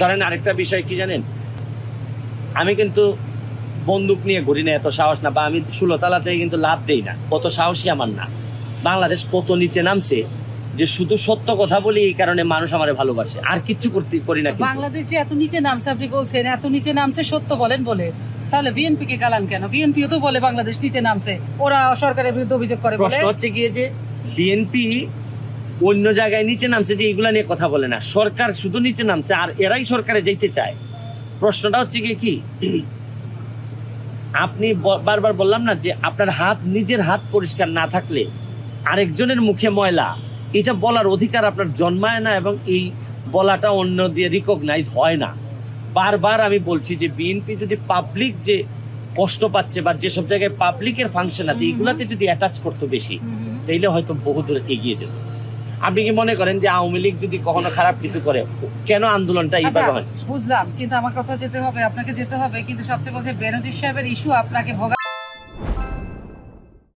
ধরেন আরেকটা বিষয় কি জানেন? আমি কিন্তু বন্দুক নিয়ে ঘুরি না এত সাহস না বা আমি ষোলোতলাতে কিন্তু লাভ দেই না কত সাহসী আমার না। বাংলাদেশ কত নিচে নামছে যে শুধু সত্য কথা বলি এই কারণে মানুষ আমারে ভালোবাসে আর কিচ্ছু করতে করি না বাংলাদেশ যে এত নিচে নামছে আপনি বলছেন এত নিচে নামছে সত্য বলেন বলে। তাহলে বিএনপি কে গালান কেন? বিএনপি তো বলে বাংলাদেশ নিচে নামছে ওরা সরকারের বিরুদ্ধে অভিযোগ করে প্রশ্ন হচ্ছে গিয়ে যে বিএনপি অন্য জায়গায় নিচে নামছে যে এগুলা নিয়ে কথা বলে না। সরকার শুধু নিচে নামছে আর এরাই সরকারে যেতে চায়। প্রশ্নটা হচ্ছে গিয়ে কি? আপনি বারবার বললাম না যে আপনার হাত নিজের হাত পরিষ্কার না থাকলে আরেকজনের মুখে ময়লা এটা বলার অধিকার আপনার জন্মায় না এবং এই বলাটা অন্য দিয়ে রিকগনাইজ হয় না। বারবার আমি বলছি যে বিএনপি যদি পাবলিক যে কষ্ট পাচ্ছে বা যেসব জায়গায় পাবলিকের ফাংশন আছে এগুলাতে যদি অ্যাটাচ করতো বেশি। তাইলে হয়তো বহু বহুদূর এগিয়ে যেত। আপনি কি মনে করেন যে আওয়ামী লীগ যদি কখনো খারাপ কিছু করে কেন আন্দোলনটা আচ্ছা, এইভাবে হয়? বুঝলাম কিন্তু আমার কথা যেতে হবে আপনাকে যেতে হবে কিন্তু সবচেয়ে বলছে বেনজির সাহেবের ইস্যু আপনাকে ভোগা